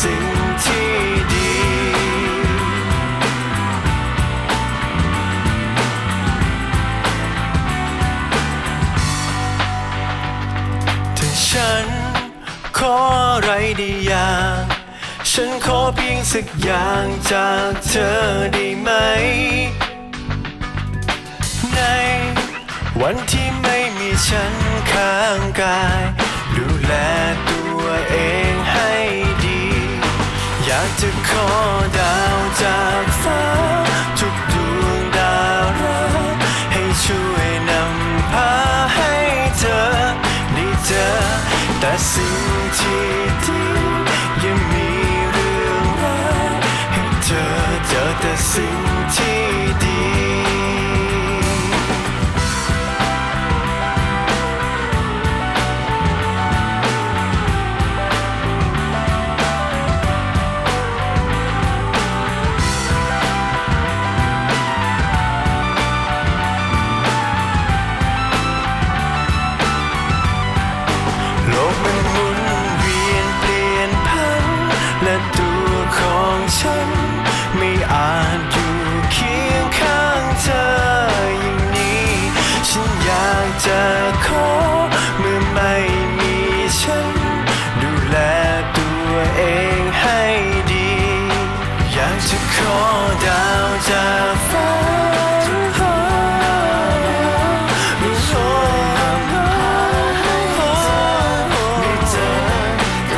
สิ่งที่ดีถ้าฉันขออะไรได้อย่างฉันขอเพียงสักอย่างจากเธอได้ไหม ในวันที่ไม่มีฉันข้างกายากจะขอดาวจากฟ้า ทุกดวงดาวราให้ช่วยนำพาให้เธอได้เจอแต่สิ่งที่ ไม่มีฉัน ดูแลตัวเองให้ดี อยากจะขอดาวจากฟ้าไม่ชอบให้เจอแต่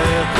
ที่